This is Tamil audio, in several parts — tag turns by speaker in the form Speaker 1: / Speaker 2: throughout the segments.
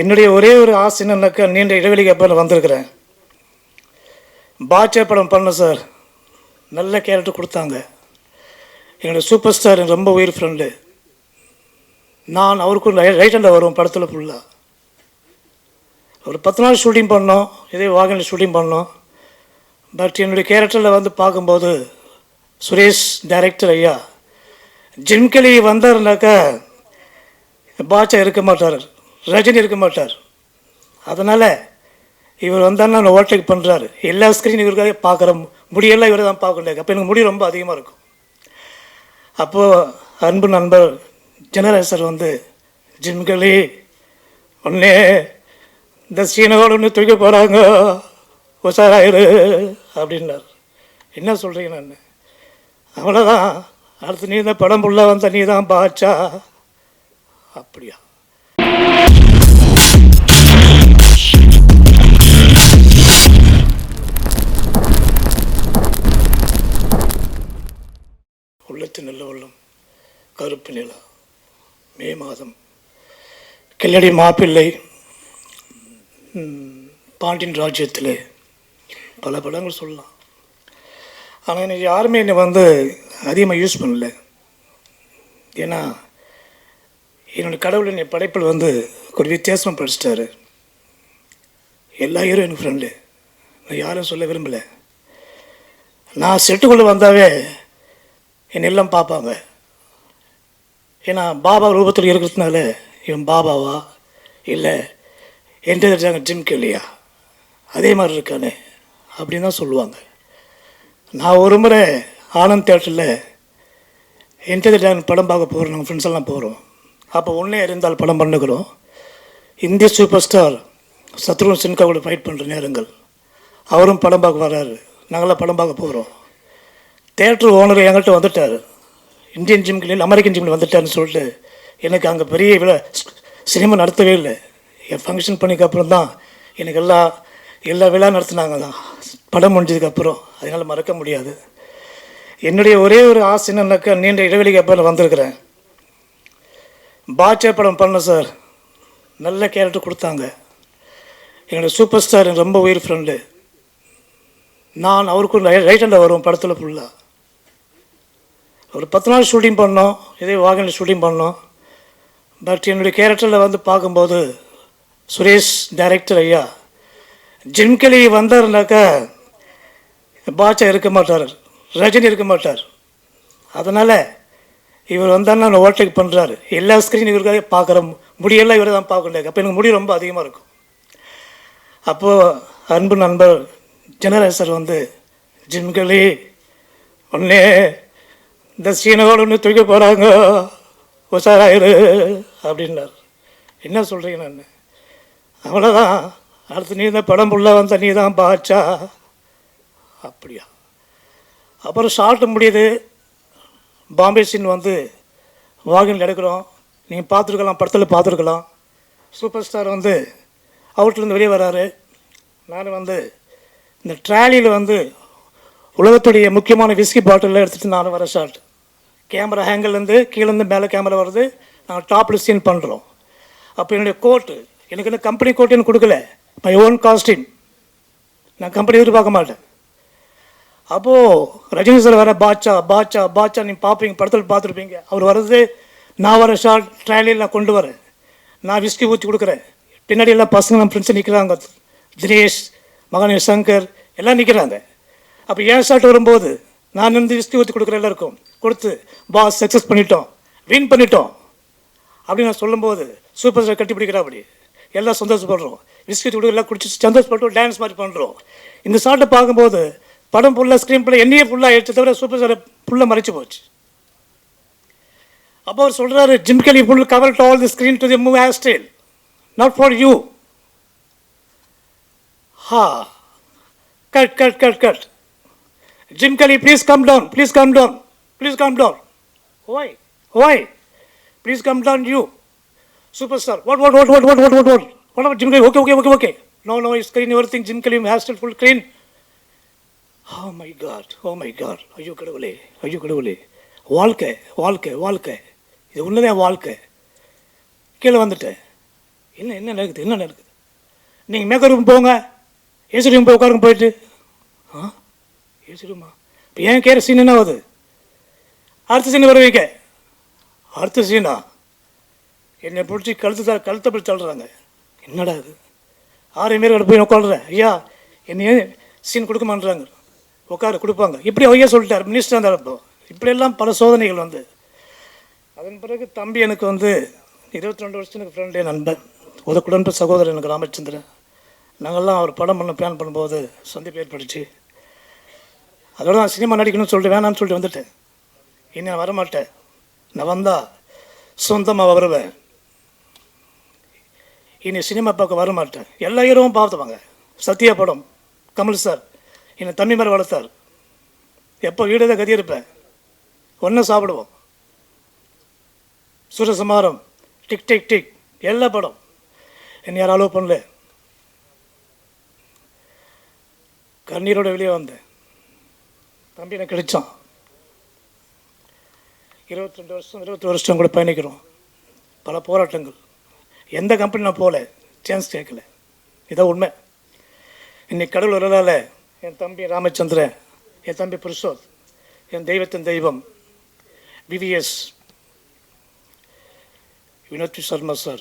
Speaker 1: என்னுடைய ஒரே ஒரு ஆசை என்னன்னாக்கா நீண்ட இடைவெளிக்கு அப்புறம் வந்திருக்கிறேன். பாட்சா படம் பண்ண சார். நல்ல கேரக்டர் கொடுத்தாங்க. என்னுடைய சூப்பர் ஸ்டார் ரொம்ப உயிர் ஃப்ரெண்டு. நான் அவருக்கும் ரைட் ஹேண்டில் வருவோம் படத்தில் ஃபுல்லாக ஒரு பத்து நாள் ஷூட்டிங் பண்ணோம். இதே வாகனில் ஷூட்டிங் பண்ணோம். பட் என்னுடைய கேரக்டரில் வந்து பார்க்கும்போது சுரேஷ் டைரக்டர் ஐயா ஜிம்கலி வந்தாருனாக்கா பாட்சா இருக்க மாட்டார். ரஜினி இருக்க மாட்டார். அதனால் இவர் வந்தாருன்னா ஓவர்டேக் பண்ணுறாரு எல்லா ஸ்க்ரீன் இவருக்காக பார்க்குற முடியெல்லாம் இவரை தான் பார்க்கணும் அப்போ எனக்கு முடி ரொம்ப அதிகமாக இருக்கும். அப்போது அன்பு நண்பர் ஜெனரல் சார் வந்து ஜிம்களி ஒன்னே இந்த சீனோடு ஒன்று தூக்க போகிறாங்க உஷாராயிரு அப்படின்னார். என்ன சொல்கிறீங்க நான்? அவ்வளோதான் அடுத்து நீ தான் படம் புள்ள வந்த நீ தான் பாச்சா அப்படியா? உள்ளத்து நல்ல உள்ளம் கருப்பு நிலா மே மாதம். கில்லடி மாப்பிள்ளை பாண்டியன் ராஜ்யத்தில் பல படங்கள் சொல்லலாம். ஆனால் இன்னைக்கு யாருமே என்னை வந்து அதிகமாக யூஸ் பண்ணல. ஏன்னா என்னோட கடவுள் என்னை படைப்பில் வந்து ஒரு வித்தியாசமாக படிச்சிட்டாரு. எல்லா ஹீரோ எனக்கு ஃப்ரெண்டு நான் யாரும் சொல்ல விரும்பலை. நான் செட்டுக்குள்ளே வந்தாவே என்னை எல்லாம் பார்ப்பாங்க. ஏன்னா பாபா ரூபத்தில் இருக்கிறதுனால இவன் பாபாவா? இல்லை எந்த இருக்காங்க ஜிம் கேலியா அதே மாதிரி இருக்கானே அப்படின்னு தான் சொல்லுவாங்க. நான் ஒரு முறை ஆனந்த் தேட்டரில் எந்த டான் படம் பார்க்க போகிறோம் நாங்கள் ஃப்ரெண்ட்ஸ் எல்லாம் போகிறோம் அப்போ ஒன்றே அறிந்தால் படம் பண்ணுகிறோம் இந்திய சூப்பர் ஸ்டார் சத்ருன் சின்கா கூட ஃபைட் பண்ணுற நேரங்கள். அவரும் படம் பார்க்க வர்றாரு நாங்களாம் படம் பார்க்க போகிறோம் தேட்டர் ஓனர் என்கிட்ட வந்துட்டார் இந்தியன் ஜிம்கில் அமெரிக்கன் ஜிம்மில் வந்துட்டாருன்னு சொல்லிட்டு எனக்கு அங்கே பெரிய விழா சினிமா நடத்தவே இல்லை. என் ஃபங்க்ஷன் பண்ணிக்க அப்புறம் தான் எனக்கு எல்லா எல்லா விழா நடத்துனாங்க தான் படம் முடிஞ்சதுக்கப்புறம் அதனால் மறக்க முடியாது. என்னுடைய ஒரே ஒரு ஆசை என்னன்னாக்கா நீண்ட இடைவெளிக்கு அப்புறம் வந்திருக்கிறேன். பாட்சா படம் பண்ணேன் சார். நல்ல கேரக்டர் கொடுத்தாங்க. என்னோடய சூப்பர் ஸ்டார் எனக்கு ரொம்ப உயிர் ஃப்ரெண்டு நான் அவருக்கும் ரைட் ஹேண்டில் வருவோம் படத்தில் ஃபுல்லாக ஒரு பத்து நாள் ஷூட்டிங் பண்ணோம். இதே வாகனில் ஷூட்டிங் பண்ணோம். பட் என்னுடைய கேரக்டரில் வந்து பார்க்கும்போது சுரேஷ் டைரக்டர் ஐயா ஜிம்கலி வந்தாருனாக்கா பாட்சா இருக்க மாட்டார். ரஜினி இருக்க மாட்டார். அதனால் இவர் வந்தாருன்னா ஓவர்டேக் பண்ணுறாரு எல்லா ஸ்க்ரீன் இவருக்காக பார்க்குற முடியெல்லாம் இவரை தான் பார்க்க அப்போ எனக்கு முடி ரொம்ப அதிகமாக இருக்கும். அப்போது அன்பு நண்பர் ஜெனரல் சார் வந்து ஜிம்களி ஒன்னே இந்த சீனோடு ஒன்று தூக்க போகிறாங்க உஷாராயிரு அப்படின்னார். என்ன சொல்கிறீங்க நான்? அவ்வளோதான் அடுத்து நீ இந்த படம் புள்ள வந்த நீ தான் பாச்சா அப்படியா? அப்புறம் ஷார்ட் முடியுது. பாம்பே சீன் வந்து வாகனில் எடுக்கிறோம். நீங்கள் பார்த்துருக்கலாம் படத்தில் பார்த்துருக்கலாம். சூப்பர் ஸ்டார் வந்து அவுட்லேருந்து வெளியே வராரு. நான் வந்து இந்த ட்ராலியில் வந்து உலகத்துடைய முக்கியமான விஸ்கி பாட்டிலில் எடுத்துகிட்டு நான் வர ஷாட் கேமரா ஹேங்கிள்லேருந்து கீழேருந்து மேலே கேமரா வருது. நாங்கள் டாப்பில் சீன் பண்ணுறோம் அப்போ என்னுடைய கோட்டு எனக்கு என்ன கம்பெனி கோட்டுன்னு கொடுக்கல. மை ஓன் காஸ்டியூம் நான் கம்பெனி எதிர்பார்க்க மாட்டேன். அப்போது ரஜினி சார் வர பாட்சா பாட்சா பாட்சா நீங்கள் பார்ப்பீங்க படத்தில் பார்த்துருப்பீங்க அவர் வர்றது நான் வர ஷார்ட் ட்ரையலில் நான் கொண்டு வரேன். நான் விஸ்கி ஊற்றி கொடுக்குறேன். பின்னாடி எல்லாம் பசங்க நம்ம ஃப்ரெண்ட்ஸ் நிற்கிறாங்க தினேஷ் மகன் சங்கர் எல்லாம் நிற்கிறாங்க அப்போ ஏன் ஷார்ட் வரும்போது நான் வந்து விஸ்கி ஊற்றி கொடுக்குற எல்லாருக்கும். கொடுத்து பாஸ் சக்ஸஸ் பண்ணிட்டோம். வின் பண்ணிட்டோம். அப்படின்னு நான் சொல்லும்போது சூப்பர் ஸ்டார் கட்டி பிடிக்கிறா அப்படி எல்லாம் சந்தோஷப்படுறோம். விஸ்கி கொடுக்க எல்லாம் குடிச்சு சந்தோஷப்பட்டு டான்ஸ் மாதிரி பண்ணுறோம் இந்த ஷார்ட்டை பார்க்கும்போது படம் ஃபுல்லாக ஸ்க்ரீன் ஃபுல்லாக என்னையே ஃபுல்லாக எடுத்து தவிர சூப்பர் ஸ்டாரை ஃபுல்லாக மறைச்சு போச்சு அப்போ அவர் சொல்கிறாரு Jim Kelly full cover to all the screen to the move hairstyle not for you ஹா cut cut cut cut Jim Kelly please come down please come down please come down why why please come down you superstar. What, what, what, what, what, what, what, what? What about Jim Kelly? Okay, okay, okay, okay. No, no, it's clean, everything. Jim Kelly has still full clean. oh my god oh my god ஐயோ கடவுளே ஐயோ கடவுளே. வாழ்க்கை வாழ்க்கை வாழ்க்கை. இது உன்னதே வாழ்க்கை. கீழே வந்துட்டேன். என்ன என்ன நடக்குது என்ன நடக்குது? நீங்கள் மேக்கப் ரூம் போங்க. ஏசி ரூம் போய் உட்காருங்க போயிட்டு. ஆ? ஏசி ரூமா இப்போ ஏன் கேர சீன் என்ன ஆகுது? அடுத்த சீன் வருவீங்க அடுத்த சீனா என்னை பிடிச்சி கழுத்து தான் கழுத்தை பிடிச்சி தள்ளுறாங்க. என்னடா இது? ஆறு பேர் போய் உட்காடுறேன் ஐயா என்னையே சீன் கொடுக்க மாட்டேறாங்க உட்காரு கொடுப்பாங்க. இப்படி ஐயா சொல்லிட்டார் மினிஸ்டர் அந்த அப்போ இப்படியெல்லாம் பல சோதனைகள் வந்து. அதன் பிறகு தம்பி எனக்கு வந்து இருபத்தி ரெண்டு வருஷம் எனக்கு ஃப்ரெண்டு நண்பன் உதக்குடன் சகோதரர் எனக்கு ராமச்சந்திரன். நாங்கள்லாம் அவர் படம் பண்ண பிளான் பண்ணும்போது சந்திப்பு ஏற்பட்டுச்சு. அதோட நான் சினிமா நடிக்கணும்னு சொல்லிட்டு வேணாம்னு சொல்லிட்டு வந்துட்டேன். இனி நான் வரமாட்டேன். நான் வந்தால் சொந்தமாக வருவேன். இனி சினிமா பார்க்க வரமாட்டேன். எல்லா ஹீரோவும் பார்த்துவாங்க சத்யா படம் கமல் சார். என்னை தம்பி மாதிரி வளர்த்தார். எப்போ வீடு தான் கதி இருப்பேன்? சாப்பிடுவோம். சூரசமாரம் டிக் டிக் டிக் எல்லா படம். என்னை யாரும் அலோவ் பண்ணல. கண்ணீரோட வெளியே வந்தேன். தம்பி எனக்கு கிடைச்சான். இருபத்தி ரெண்டு வருஷம் இருபத்தி வருஷம் கூட பயணிக்கிறோம். பல போராட்டங்கள். எந்த கம்பெனி நான் போகல. சான்ஸ் கேட்கல. இதான் உண்மை. இன்னைக்கு கடவுள் வரலால என் தம்பி ராமச்சந்திரன் என் தம்பி புருஷோத் என் தெய்வத்தின் தெய்வம் விவிஎஸ் வினோத் சர்மா சார்.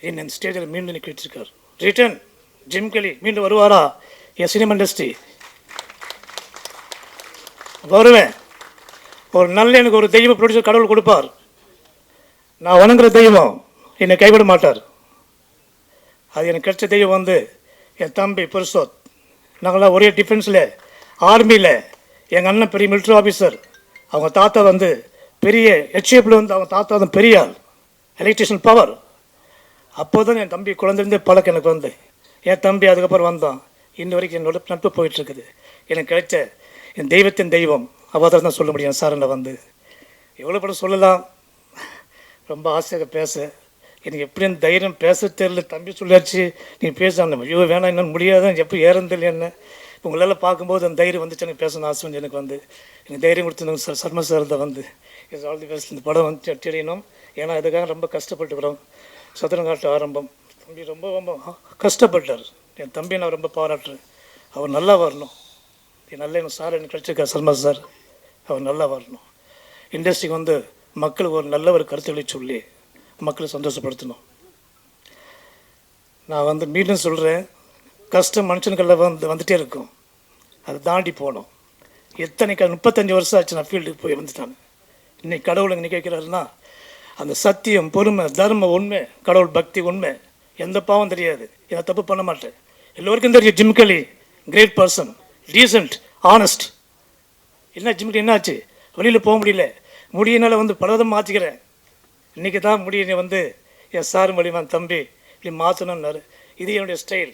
Speaker 1: என் என் ஸ்டேஜில் மீண்டும் நிற்க வச்சிருக்கார்? ரிட்டன் ஜிம் கெலி மீண்டும் வருவாரா? என் சினிமா இண்டஸ்ட்ரி வருவேன். ஒரு நல்ல எனக்கு ஒரு தெய்வ ப்ரொடியூசர் கடவுள் கொடுப்பார். நான் வணங்குற தெய்வம் என்னை கைவிட மாட்டார். அது எனக்கு கிடைச்ச தெய்வம் வந்து என் தம்பி புருஷோத். நாங்களாம் ஒரே டிஃபென்ஸில் ஆர்மியில் எங்கள் அண்ணன் பெரிய மிலிட்ரி ஆஃபீஸர் அவங்க தாத்தா வந்து பெரிய ஹெச்எஃப்ல வந்து அவங்க தாத்தா வந்து பெரிய ஆள் எலக்ட்ரிஷியன் பவர் அப்போ தான் என் தம்பி குழந்தைலேருந்தே பழக்கம் எனக்கு வந்து. என் தம்பி அதுக்கப்புறம் வந்தான். இன்ன வரைக்கும் என்னோட நட்பு போயிட்டுருக்குது. எனக்கு கிடைச்ச என் தெய்வத்தின் தெய்வம் அவதாரம் தான் சொல்ல முடியும். சார் வந்து. எவ்வளோ படம் சொல்லலாம். ரொம்ப ஆசையாக பேச. எனக்கு எப்படி அந்த தைரியம் பேச தெரியல. தம்பி சொல்லியாச்சு நீ பேசாம ஐயோ வேணாம் இன்னும் முடியாத. எப்போ ஏறந்து இல்லை என்ன? உங்களால் பார்க்கும்போது அந்த தைரியம் வந்துச்சு எனக்கு பேசணும் ஆசை வந்து எனக்கு வந்து. எனக்கு தைரியம் கொடுத்துருந்தாங்க சார் சர்மா சார் தான் வந்து. இஸ் ஆல் தி பெஸ்ட் இந்த படம் வந்து தெரியணும். ஏன்னா இதுக்காக ரொம்ப கஷ்டப்பட்டுக்கிறோம் சதுரங்காட்டு ஆரம்பம். தம்பி ரொம்ப ரொம்ப கஷ்டப்பட்டார். என் தம்பி நான் ரொம்ப பாராட்டுறேன் அவர் நல்லா வரணும். நல்ல எனக்கு சார் எனக்கு கிடச்சிருக்கார் சர்மா சார். அவர் நல்லா வரணும். இண்டஸ்ட்ரிக்கு வந்து மக்களுக்கு ஒரு நல்ல ஒரு கருத்துக்களை சொல்லி மக்களை சந்தோஷப்படுத்தணும். நான் வந்து மீண்டும் சொல்கிறேன் கஷ்டம் மனுஷனுக்கெல்லாம் வந்து வந்துகிட்டே இருக்கும். அதை தாண்டி போகணும். எத்தனை க முப்பத்தஞ்சு வருஷம் ஆச்சு நான் ஃபீல்டுக்கு போய் வந்துட்டாங்க இன்னைக்கு கடவுள் இங்கே கேட்குறாருன்னா அந்த சத்தியம் பொறுமை தர்மம் உண்மை கடவுள் பக்தி உண்மை எந்த பாவம் தெரியாது. நான் தப்பு பண்ண மாட்டேன். எல்லோருக்கும் தெரியும் ஜிம்கலி கிரேட் பர்சன் டீசன்ட் ஆனஸ்ட் என்ன ஜிம்கலி என்னாச்சு? வெளியில் போக முடியல. முடியினால வந்து பலவிதம் மாற்றிக்கிறேன் இன்றைக்கி தான் முடிய வந்து என் சார் மொழிமான் தம்பி இப்படி மாற்றணும்னாரு இது என்னுடைய ஸ்டைல்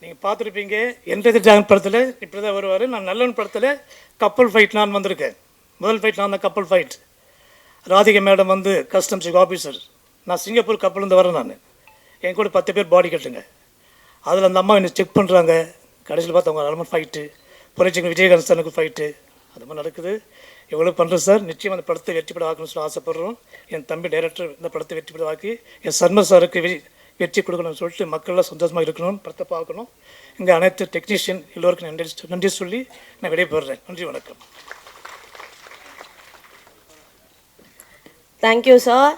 Speaker 1: நீங்கள் பார்த்துருப்பீங்க எந்த ஜான் படத்தில் இப்படி தான் வருவார். நான் நல்லவன் படத்தில் கப்பல் ஃபைட் நான் வந்திருக்கேன். முதல் ஃபைட் நான் தான் கப்பல் ஃபைட் ராதிகா மேடம் வந்து கஸ்டம்ஸ் ஆஃபீஸர் நான் சிங்கப்பூர் கப்பலேருந்து வரேன் நான். என் கூட பத்து பேர் பாடி கட்டுங்க. அதில் அந்த அம்மா என்னை செக் பண்ணுறாங்க கடைசியில் பார்த்து அவங்க அலமன் ஃபைட்டு புரட்சிங்க விஜயகாந்த் சாருக்கு ஃபைட்டு அது மாதிரி நடக்குது. எவ்வளோ பண்ணுறேன் சார்? நிச்சயம் அந்த படத்தை வெற்றி பட ஆக்கணும்னு சொல்லி ஆசைப்படுறோம். என் தம்பி டைரக்டர் இந்த படத்தை வெற்றி பட ஆக்கி என் சர்ம சாருக்கு வெ- வெற்றி கொடுக்கணும்னு சொல்லிட்டு மக்கள்லாம் சந்தோஷமாக இருக்கணும் படத்தை பார்க்கணும். இங்கே அனைத்து டெக்னீஷியன் எல்லோருக்கும் நன்றி நன்றி சொல்லி நான் விடைபெறுறேன். நன்றி வணக்கம்.
Speaker 2: Thank you sir